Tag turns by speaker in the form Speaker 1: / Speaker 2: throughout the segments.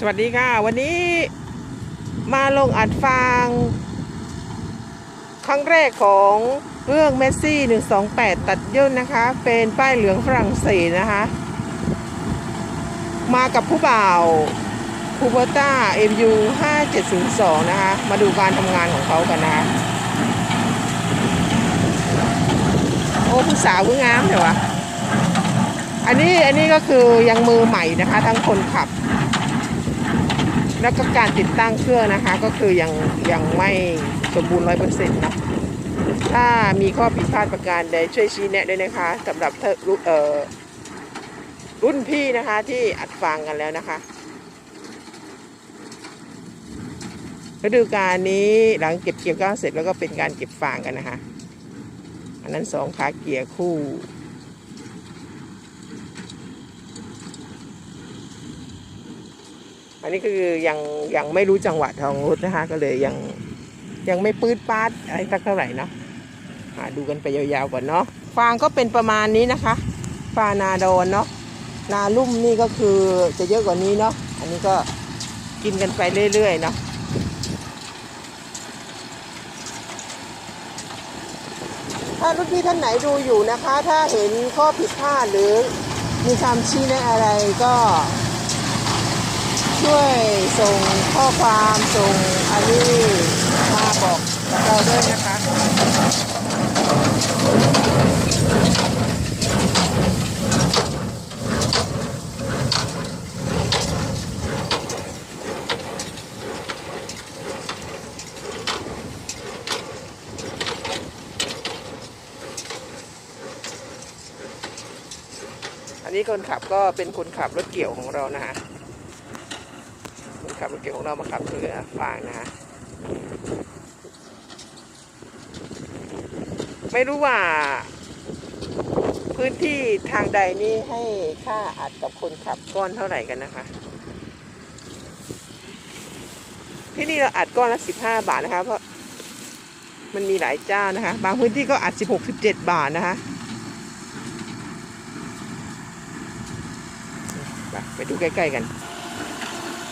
Speaker 1: สวัสดีค่ะ วันนี้มาลงอัดฟางครั้งแรกของเรื่องเมสซี่128ตัดย่นนะคะ เป็นป้ายเหลืองฝรั่งเศสนะคะ มากับผู้บ่าวคูเปอร์ต้า MU 5702นะคะ มาดูการทำงานของเขากันนะคะโอ้ผู้สาวผู้งามเดี๋ยววะอันนี้อันนี้ก็คือยังมือใหม่นะคะ ทั้งคนขับ แล้วก็การติดตั้งเครื่องนะคะ ก็คือยังยังไม่สมบูรณ์ร้อยเปอร์เซ็นต์นะถ้ามีข้อผิดพลาดประการใดช่วยชี้แนะด้วยนะคะสำหรับเอรุ่นเอ่อรุ่นพี่นะคะที่อัดฟังกันแล้วนะคะฤดูกาลนี้หลังเก็บเกี่ยวก้าวเสร็จแล้วก็เป็นการเก็บฟางกันนะคะ อันนั้นสองขาเกียร์คู่ อันนี้คือยังยังไม่รู้จังหวะทองรุดนะคะก็เลยยังยังไม่ปืดปาดอะไรสักเท่าไหร่เนาะหาดูกันไปยาวๆก่อนเนาะฟางก็เป็นประมาณนี้นะคะฟานาโดนเนาะนาลุ่มนี่ก็คือจะเยอะกว่านี้เนาะอันนี้ก็กินกันไปเรื่อยๆเนาะถ้ารุ่นพี่ท่านไหนดูอยู่นะคะ ถ้าเห็นข้อผิดพลาดหรือมีคำชี้แนะอะไรก็ ช่วยส่งข้อความส่งอันนี้มาบอกเราด้วยนะคะอันนี้คนขับก็เป็นคนขับรถเกี่ยวของเรานะคะ คนขับเก๋งของเรามาขับเรือฟางนะฮะไม่รู้ว่า พื้นที่ทางใดนี่ให้ค่าอัดกับคนขับก้อนเท่าไหร่กันนะคะ ที่นี่เราอัดก้อนละสิบห้าบาทนะคะ เพราะมันมีหลายเจ้านะคะ บางพื้นที่ก็อัดสิบหกสิบเจ็ดบาทนะคะไปดูใกล้ ๆ กัน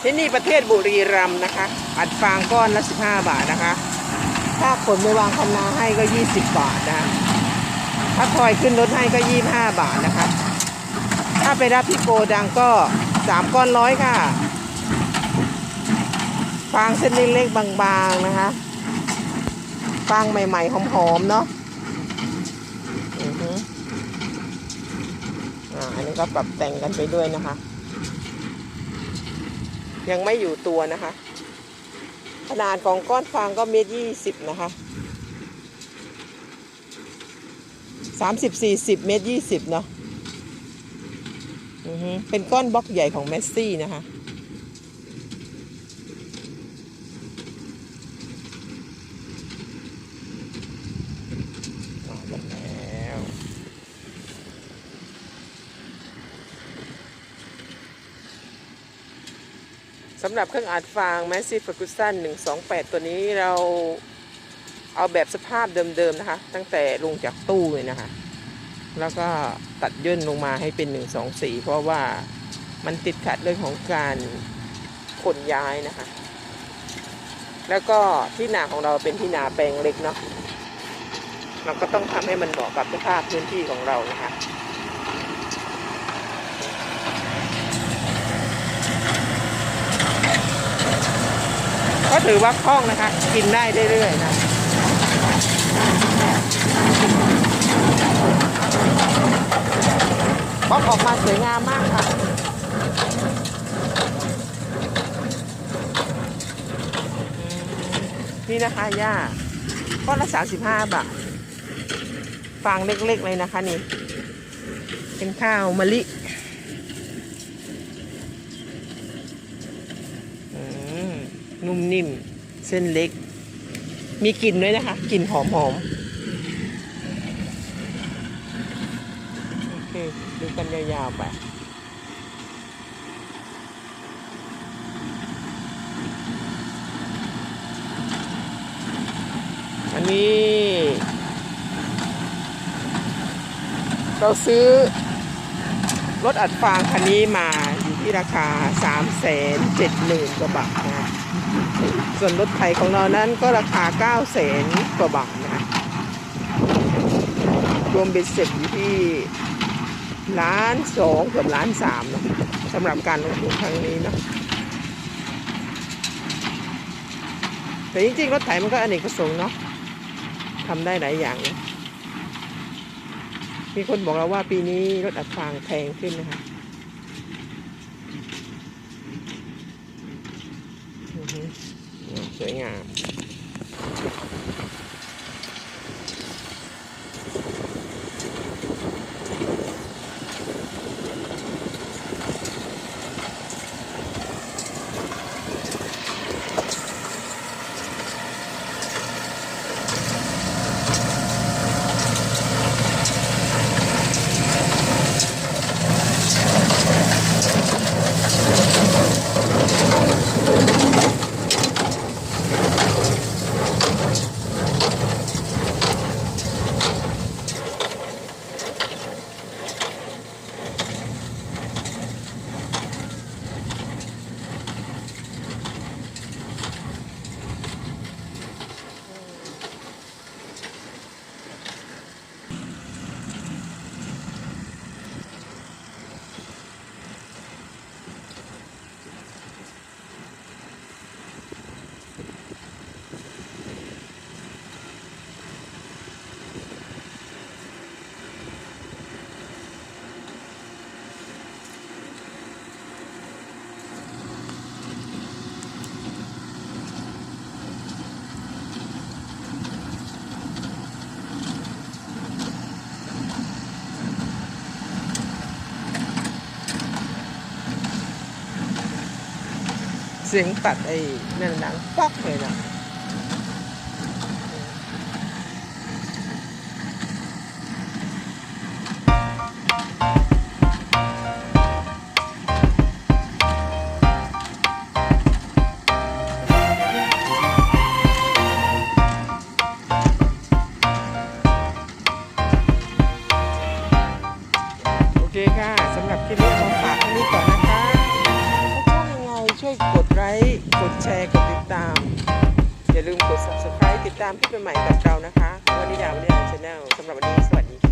Speaker 1: ที่นี่ประเทศบุรีรัมย์นะคะ อัดฟางก้อนละ 15 บาทนะคะ ถ้าขนไปวางคันนาให้ก็ 20 บาทนะคะถ้าทอยขึ้นรถให้ก็ 25 บาทนะคะ ถ้าไปรับที่โกดังก็ 3 ก้อนร้อยค่ะ ฟางเส้นเล็กๆบางๆนะคะ ฟางใหม่ๆหอมๆเนาะอือฮึอ่าอันนี้ก็ปรับแต่งกันไปด้วยนะคะ ยังไม่อยู่ตัวนะคะ ขนาดของก้อนฟางก็เมตรยี่สิบนะคะสามสิบสี่สิบเมตรยี่สิบเนาะเป็นก้อนบล็อกใหญ่ของเมสซี่นะคะมากันแล้ว สำหรับเครื่องอัดฟาง Massive Ferguson 128 ตัวนี้เราเอาแบบสภาพเดิมๆนะคะ ตั้งแต่ลงจากตู้เลยนะคะ แล้วก็ตัดย่นลงมาให้เป็น 124 เพราะว่ามันติดขัดเรื่องของการขนย้ายนะคะ แล้วก็ที่นาของเราเป็นที่นาแปลงเล็กเนาะเราก็ต้องทำให้มันเหมาะกับสภาพพื้นที่ของเรานะคะ ก็ถือว่าคล่องนะคะ กินได้เรื่อยๆนะป๊อกออกมาสวยงามมากค่ะนี่นะคะย่าก้อนละสามสิบห้าบาทฟางเล็กๆเลยนะคะนี่ เป็นข้าวมะลิ อืม นุ่มนิ่ม เส้นเล็ก มีกลิ่นด้วยนะคะกลิ่นหอมหอมโอเคดูกันยาวๆไปอันนี้ เราซื้อรถอัดฟางคันนี้มาอยู่ที่ราคา 3 7 0 0 0 0กว่าบาทนะคะ ส่วนรถไถของเรานั้นก็ราคา9 0 0 0 0 0กว่าบาทนะคะรวมเบ็ดเสร็จอยู่ที่ล้านสองเกือบล้านสามเนาะสำหรับการลงทุนครั้งนี้เนาะแต่จริงๆ รถไถมันก็อเนกประสงค์เนาะทำได้หลายอย่างนะมีคนบอกเราว่าปีนี้รถอัดฟางแพงขึ้นนะคะอือฮึส วยงาม สียงตัดไอ้นั่นดังป๊อกเลยนะ ติดตามคลิปใหม่ๆกับเรานะคะ วันนี้ดาววันนี้ชาแนลสำหรับวันนี้สวัสดี